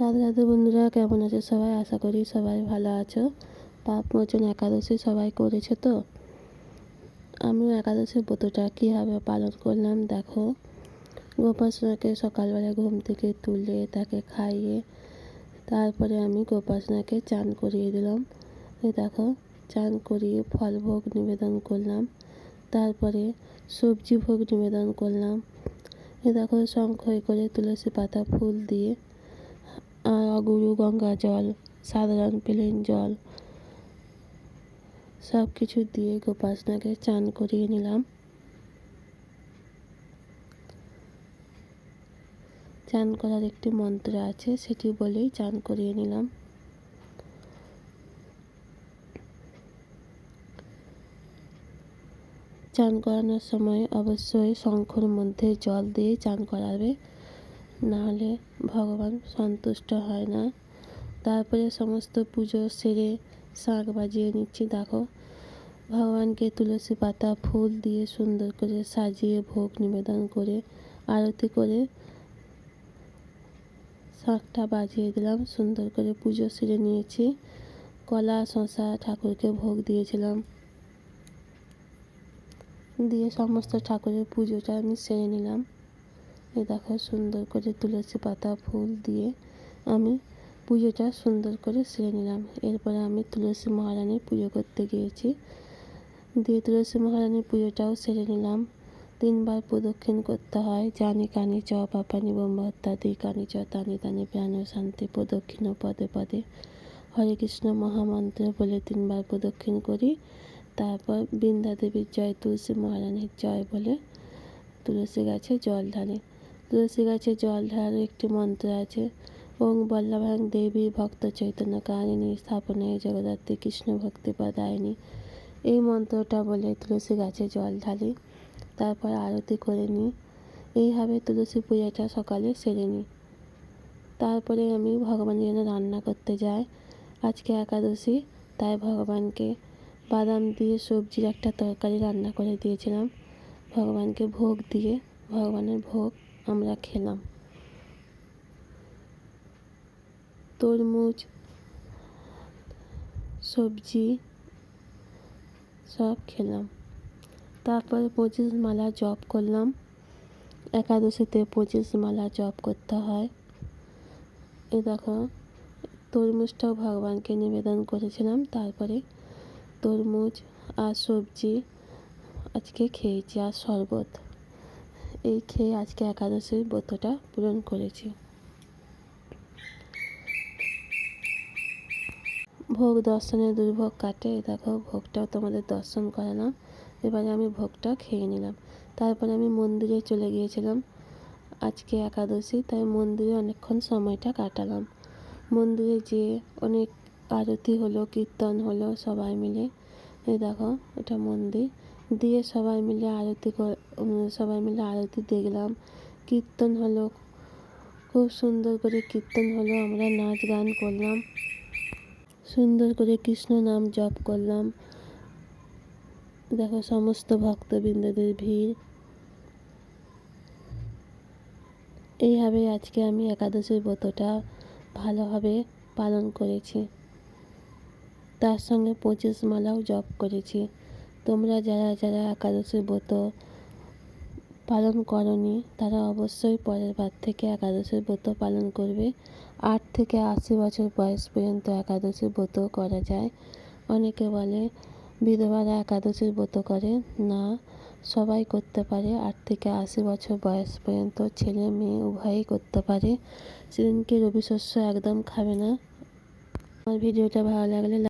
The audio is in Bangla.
রাধে রাধে বন্ধুরা, কেমন আছে সবাই? আশা করি সবাই ভালো আছো। পাপ মোচন একাদশী সবাই করেছে তো? আমিও একাদশীর ব্রতটা কীভাবে পালন করলাম দেখো। গোপাসনাকে সকালবেলা ঘুম থেকে তুলে তাকে খাইয়ে তারপরে আমি গোপাসনাকে চান করিয়ে দিলাম। এই দেখো, চান করিয়ে ফল ভোগ নিবেদন করলাম। তারপরে সবজি ভোগ নিবেদন করলাম। এ দেখো, শঙ্খ করে তুলসী পাতা ফুল দিয়ে গুরু, গঙ্গা জল, সাধারণ প্লেন জল সব কিছু দিয়ে গোপাসনাকে চান করিয়ে নিলাম। চান করার একটি মন্ত্র আছে, সেটি বলেই চান করিয়ে নিলাম। চান করানোর সময় অবশ্যই শঙ্খর মধ্যে জল দিয়ে চান করাবে। নাহলে ভগবান সন্তুষ্ট হয় না। তারপরে সমস্ত পুজো সেরে শাঁখ বাজিয়ে নিচ্ছি। দেখো, ভগবানকে তুলসী পাতা, ফুল দিয়ে সুন্দর করে সাজিয়ে ভোগ নিবেদন করে, আরতি করে শাঁখটা বাজিয়ে দিলাম। সুন্দর করে পুজো সেরে নিয়েছি। কলা শশা ঠাকুরকে ভোগ দিয়েছিলাম। দিয়ে সমস্ত ঠাকুরের পুজোটা আমি সেরে নিলাম। এই দেখো সুন্দর করে তুলসী পাতা, ফুল দিয়ে আমি পুজোটা সুন্দর করে সেরে নিলাম। এরপরে আমি তুলসী মহারানীর পুজো করতে গিয়েছি। দিয়ে তুলসী মহারানীর পুজোটাও সেরে নিলাম। তিনবার প্রদক্ষিণ করতে হয়। জানি কানি চ পাপানি বোম্বা ইত্যাদি কানি চ, তানি তানি প্রাণ শান্তি, প্রদক্ষিণ পদে পদে। হরে কৃষ্ণ মহামন্ত্র বলে তিনবার প্রদক্ষিণ করি। তারপর বৃন্দা দেবীর জয়, তুলসী মহারানীর জয় বলে তুলসী গাছে জল ঢালে। তুলসী গাছে জল ঢালার একটি মন্ত্র আছে। ওং বল্লভাং দেবী ভক্ত চৈতন্য কারিণী স্থাপনায় জগদ্ধাত্রী কৃষ্ণ ভক্তি পদায়নি এই মন্ত্রটা বলে তুলসী গাছে জল ঢালি, তারপর আরতি করে নিই এইভাবে তুলসী পূজাটা সকালে সেরে নিই তারপরে আমি ভগবানের জন্য রান্না করতে যাই। আজকে একাদশী, তাই ভগবানকে বাদাম দিয়ে সবজির একটা তরকারি রান্না করে দিয়েছিলাম। ভগবানকে ভোগ দিয়ে, ভগবানের ভোগ আমরা খেলাম। তরমুজ, সবজি সব খেলাম। তারপরে পঁচিশ মালা জপ করলাম। একাদশীতে পঁচিশ মালা জপ করতে হয়। এ দেখো, তরমুজটাও ভগবানকে নিবেদন করেছিলাম। তারপরে তরমুজ আর সবজি আজকে খেয়েছি, আর শরবত। এই খেয়ে আজকে একাদশীর ব্রতটা পূরণ করেছি। ভোগ দর্শনের দুর্ভোগ কাটে। দেখো, ভোগটাও তোমাদের দর্শন করালাম। এবারে আমি ভোগটা খেয়ে নিলাম। তারপরে আমি মন্দিরে চলে গিয়েছিলাম আজকে একাদশী, তাই মন্দিরে অনেকক্ষণ সময়টা কাটালাম। মন্দিরে যেয়ে অনেক আরতি হলো, কীর্তন হলো সবাই মিলে। এই দেখো, এটা মন্দির। দিয়ে সবাই মিলে আরতি সবাই মিলে আরতি দেখলাম। কীর্তন হলো, খুব সুন্দর করে কীর্তন হলো, আমরা নাচ গান করলাম। সুন্দর করে কৃষ্ণ নাম জপ করলাম। দেখো সমস্ত ভক্তবৃন্দদের ভিড়। এইভাবে আজকে আমি একাদশীর ব্রতটা ভালোভাবে পালন করেছি। তার সঙ্গে পঁচিশ মালাও জপ করেছি। তোমরা যারা যারা একাদশীর ব্রত পালন করনি, তারা অবশ্যই পরের বার থেকে একাদশীর ব্রত পালন করবে। আট থেকে আশি বছর বয়স পর্যন্ত একাদশীর ব্রত করা যায়। অনেকে বলে, বিধবারা একাদশীর ব্রত করে। না, সবাই করতে পারে। আট থেকে আশি বছর বয়স পর্যন্ত ছেলে মেয়ে উভয়ই করতে পারে। সেদিনকে রবি শস্য একদম খাবে না। আমার ভিডিওটা ভালো লাগলে